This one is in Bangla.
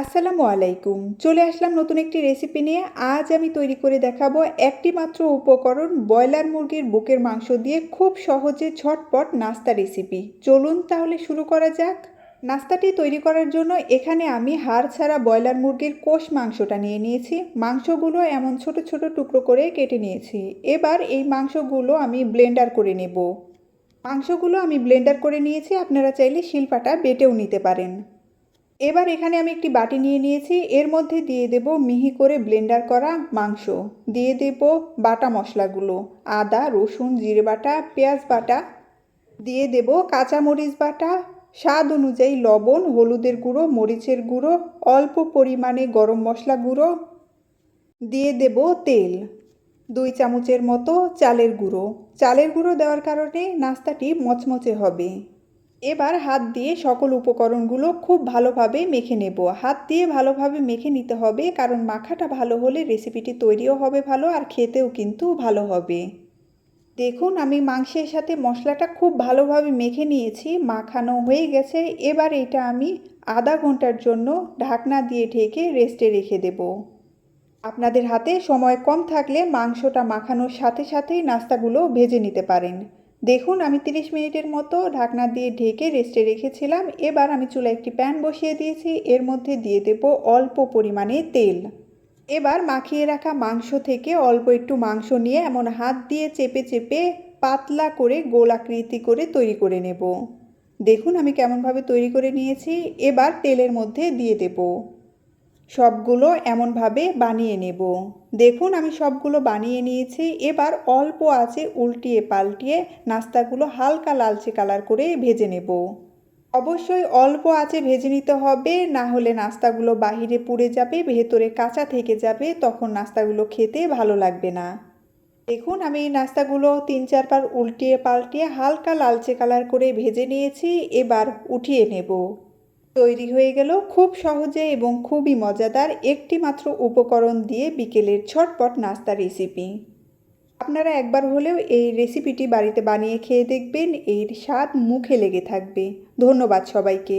আসসালামু আলাইকুম। চলে আসলাম নতুন একটি রেসিপি নিয়ে। আজ আমি তৈরি করে দেখাবো একটি মাত্র উপকরণ ব্রয়লার মুরগির বুকের মাংস দিয়ে খুব সহজে ঝটপট নাস্তা রেসিপি চলুন তাহলে শুরু করা যাক। নাস্তাটি তৈরি করার জন্য এখানে আমি হাড় ছাড়া ব্রয়লার মুরগির কোষ মাংসটা নিয়ে নিয়েছি। মাংসগুলো এমন ছোট ছোট টুকরো করে কেটে নিয়েছি। এবার এই মাংসগুলো আমি ব্লেন্ডার করে নেব। মাংসগুলো আমি ব্লেন্ডার করে নিয়েছি। আপনারা চাইলে শিলপাটা বেটেও নিতে পারেন। এবার এখানে আমি একটি বাটি নিয়ে নিয়েছি। এর মধ্যে দিয়ে দেব মিহি করে ব্লেন্ডার করা মাংস। দিয়ে দেব বাটা মশলাগুলো। আদা, রসুন, জিরে বাটা, পেঁয়াজ বাটা। দিয়ে দেব কাঁচামরিচ বাটা। স্বাদ অনুযায়ী লবণ, হলুদের গুঁড়ো, মরিচের গুঁড়ো, অল্প পরিমাণে গরম মশলা গুঁড়ো। দিয়ে দেব তেল। দুই চামচের মতো চালের গুঁড়ো। চালের গুঁড়ো দেওয়ার কারণে নাস্তাটি মচমচে হবে। এবার হাত দিয়ে সকল উপকরণগুলো খুব ভালোভাবে মেখে নেব। হাত দিয়ে ভালোভাবে মেখে নিতে হবে, কারণ মাখাটা ভালো হলে রেসিপিটি তৈরিও হবে ভালো আর খেতেও কিন্তু ভালো হবে। দেখুন, আমি মাংসের সাথে মশলাটা খুব ভালোভাবে মেখে নিয়েছি, মাখানো হয়ে গেছে। এবার এটা আমি আধা ঘণ্টার জন্য ঢাকনা দিয়ে ঢেকে রেস্টে রেখে দেব। আপনাদের হাতে সময় কম থাকলে মাংসটা মাখানোর সাথে সাথেই নাস্তাগুলো ভেজে নিতে পারেন। দেখুন, আমি 30 মিনিটের মতো ঢাকনা দিয়ে ঢেকে রেস্টে রেখেছিলাম। এবার আমি চুলা একটি প্যান বসিয়ে দিয়েছি। এর মধ্যে দিয়ে দেব অল্প পরিমাণে তেল। এবার মাখিয়ে রাখা মাংস থেকে অল্প একটু মাংস নিয়ে এমন হাত দিয়ে চেপে চেপে পাতলা করে গোল আকৃতি করে তৈরি করে নেব। দেখুন, আমি কেমনভাবে তৈরি করে নিয়েছি। এবার তেলের মধ্যে দিয়ে দেব। সবগুলো এমনভাবে বানিয়ে নেব। দেখুন, আমি সবগুলো বানিয়ে নিয়েছি। এবার অল্প আছে উল্টিয়ে পাল্টিয়ে নাস্তাগুলো হালকা লালচে কালার করে ভেজে নেব। অবশ্যই অল্প আছে ভেজে নিতে হবে, না হলে নাস্তাগুলো বাহিরে পুড়ে যাবে, ভেতরে কাঁচা থেকে যাবে, তখন নাস্তাগুলো খেতে ভালো লাগবে না। দেখুন, আমি নাস্তাগুলো তিন চারবার উল্টিয়ে পাল্টিয়ে হালকা লালচে কালার করে ভেজে নিয়েছি। এবার উঠিয়ে নেব। তৈরি হয়ে গেল খুব সহজে এবং খুবই মজাদার একটি মাত্র উপকরণ দিয়ে বিকেলের ছটপট নাস্তা রেসিপি। আপনারা একবার হলেও এই রেসিপিটি বাড়িতে বানিয়ে খেয়ে দেখবেন, এর স্বাদ মুখে লেগে থাকবে। ধন্যবাদ সবাইকে।